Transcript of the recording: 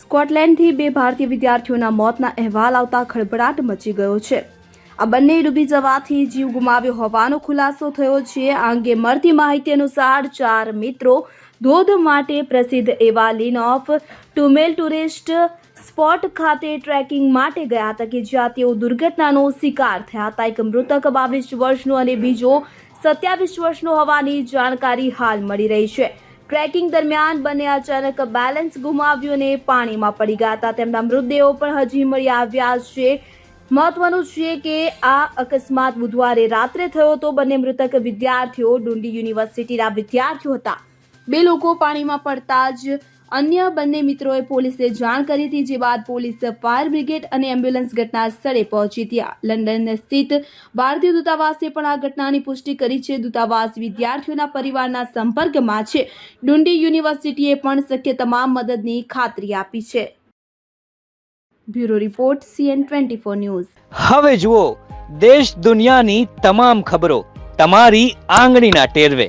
સ્કોટલેન્ડથી બે ભારતીય વિદ્યાર્થીઓના મોતના અહેવાલ આવતા ખળભળાટ મચી ગયો છે. આ બંને ડૂબી જવાથી જીવ ગુમાવ્યો હોવાનો ખુલાસો થયો છે. આ અંગે મળતી માહિતી અનુસાર ચાર મિત્રો ધોધ માટે પ્રસિદ્ધ એવા Linn of Tummel tourist spot ખાતે ટ્રેકિંગ માટે ગયા હતા કે જ્યાં તેઓ દુર્ઘટનાનો શિકાર થયા હતા. એક મૃતક બાવીસ વર્ષનો અને બીજો સત્યાવીસ વર્ષનો હોવાની જાણકારી હાલ મળી રહી છે. ટ્રેકિંગ દરમિયાન બંને અચાનક બેલેન્સ ગુમાવ્યું અને પાણીમાં પડી ગયા હતા. તેમના મૃતદેહો પણ હજી મળી આવ્યા છે. મહત્વનું છે કે આ અકસ્માત બુધવારે રાત્રે થયો તો બંને મૃતક વિદ્યાર્થીઓ ડુંડી યુનિવર્સિટીના વિદ્યાર્થીઓ હતા. બે લોકો પાણીમાં પડતા જ અન્ય બંને મિત્રોએ પોલીસને જાણ કરી હતી, જે બાદ પોલીસ ફાયર બ્રિગેડ અને એમ્બ્યુલન્સ ઘટના સ્થળે પહોંચી ત્યાં. લંડન સ્થિત ભારતીય દૂતાવાસે પણ આ ઘટનાની પુષ્ટિ કરી છે. દૂતાવાસ વિદ્યાર્થીઓના પરિવારના સંપર્કમાં છે. ડુંડી યુનિવર્સિટીએ પણ શક્ય તમામ મદદની ખાતરી આપી છે. Bureau report, CN twenty news. હવે જુઓ, દેશ દુનિયાની તમામ ખબરો તમારી આંગળીના ટેરવે.